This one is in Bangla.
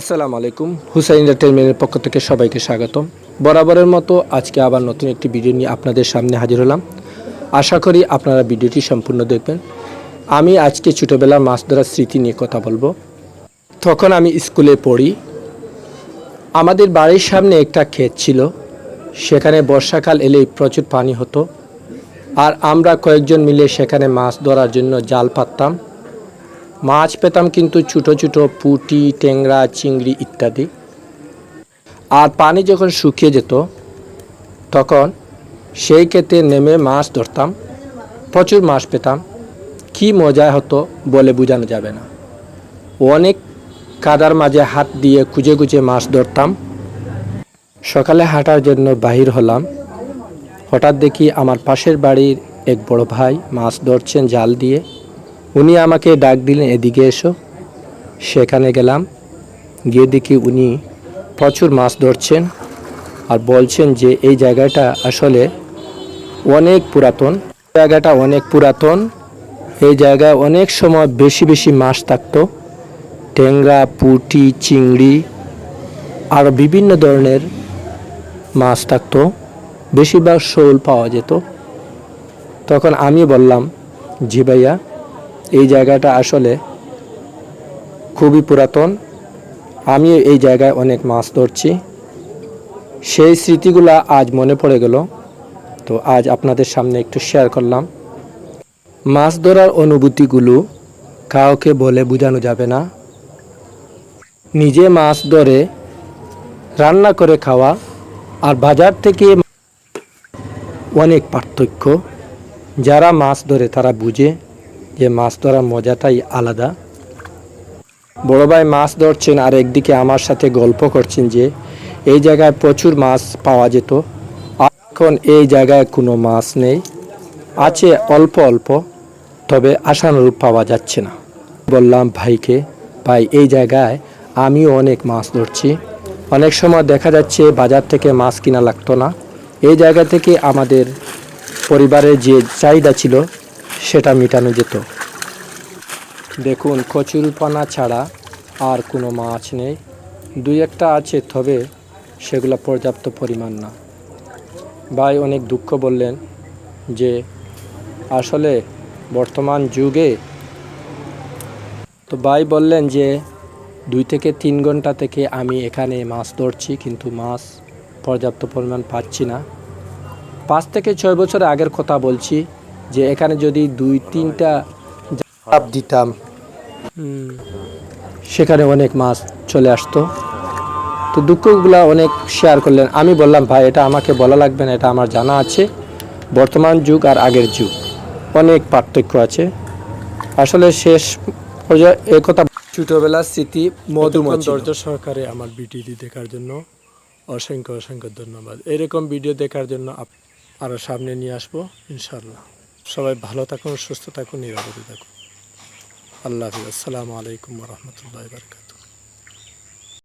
আসসালামু আলাইকুম। হুসাইন এন্টারটেনমেন্টের পক্ষ থেকে সবাইকে স্বাগতম। বরাবরের মতো আজকে আবার নতুন একটি ভিডিও নিয়ে আপনাদের সামনে হাজির হলাম। আশা করি আপনারা ভিডিওটি সম্পূর্ণ দেখবেন। আমি আজকে ছোটোবেলার মাছ ধরার স্মৃতি নিয়ে কথা বলব। তখন আমি স্কুলে পড়ি। আমাদের বাড়ির সামনে একটা ক্ষেত ছিল। সেখানে বর্ষাকাল এলেই প্রচুর পানি হতো। আর আমরা কয়েকজন মিলে সেখানে মাছ ধরার জন্য জাল পাততাম। মাছ পেতাম কিন্তু ছোটো ছোটো পুঁটি, ট্যাংরা, চিংড়ি ইত্যাদি। আর পানি যখন শুকিয়ে যেত, তখন সেই ক্ষেতে নেমে মাছ ধরতাম, প্রচুর মাছ পেতাম। কি মজা হতো বলে বোঝানো যাবে না। অনেক কাদার মাঝে হাত দিয়ে খুঁজে খুঁজে মাছ ধরতাম। সকালে হাঁটার জন্য বাহির হলাম। হঠাৎ দেখি আমার পাশের বাড়ির এক বড় ভাই মাছ ধরছেন জাল দিয়ে। উনি আমাকে ডাক দিলেন, এদিকে এসো। সেখানে গেলাম। গিয়ে দেখি উনি প্রচুর মাছ ধরছেন আর বলছেন যে এই জায়গাটা আসলে অনেক পুরাতন। জায়গাটা অনেক পুরাতন। এই জায়গায় অনেক সময় বেশি বেশি মাছ থাকতো। ট্যাংরা, পুঁটি, চিংড়ি আরও বিভিন্ন ধরনের মাছ থাকতো। বেশিরভাগ শোল পাওয়া যেত। তখন আমি বললাম, জি ভাইয়া। এই জায়গাটা আসলে খুবই পুরাতন। আমি এই জায়গায় অনেক মাছ ধরছি। সেই স্মৃতিগুলা আজ মনে পড়ে গেল। তো আজ আপনাদের সামনে একটু শেয়ার করলাম। মাছ ধরার অনুভূতিগুলো কাউকে বলে বোঝানো যাবে না। নিজে মাছ ধরে রান্না করে খাওয়া আর বাজার থেকে অনেক পার্থক্য। যারা মাছ ধরে তারা বুঝে যে মাছ ধরার মজাটাই আলাদা। বড় ভাই মাছ ধরছেন আর একদিকে আমার সাথে গল্প করছেন যে এই জায়গায় প্রচুর মাছ পাওয়া যেত। এখন এই জায়গায় কোনো মাছ নেই। আছে অল্প অল্প, তবে আশানুরূপ পাওয়া যাচ্ছে না। বললাম, ভাইকে, ভাই, এই জায়গায় আমিও অনেক মাছ ধরছি। অনেক সময় দেখা যাচ্ছে বাজার থেকে মাছ কিনা লাগতো না। এই জায়গা থেকে আমাদের পরিবারের যে চাহিদা ছিল সেটা মেটানো যেত। দেখুন, কচুরিপানা ছাড়া আর কোনো মাছ নেই। দুই একটা আছে, তবে সেগুলো পর্যাপ্ত পরিমাণ না। ভাই অনেক দুঃখ বললেন যে, আসলে বর্তমান যুগে তো ভাই বললেন যে, দুই থেকে তিন ঘণ্টা থেকে আমি এখানে মাছ ধরছি, কিন্তু মাছ পর্যাপ্ত পরিমাণ পাচ্ছি না। পাঁচ থেকে ছয় বছর আগের কথা বলছি যে এখানে যদি দুই তিনটা জাপ দিতাম। সেখানে অনেক মাছ চলে আসতো। তো দুঃখগুলা অনেক শেয়ার করলেন। আমি বললাম ভাই এটা আমাকে বলা লাগবে না এটা আমার জানা আছে। বর্তমান যুগ আর আগের যুগ অনেক পার্থক্য আছে। আসলে শেষ পর্যায়ে একথা ছোটোবেলার স্মৃতি মধুময়। ধৈর্য সহকারে আমার ভিডিওটি দেখার জন্য অসংখ্য অসংখ্য ধন্যবাদ। এরকম ভিডিও দেখার জন্য আরও সামনে নিয়ে আসব ইনশাল্লাহ সবাই ভালো থাকুন সুস্থ থাকুন নিরাপদে থাকুন। আল্লাহ হাফিজ। আসসালামু আলাইকুম রহমতুল্লাহ বারকাত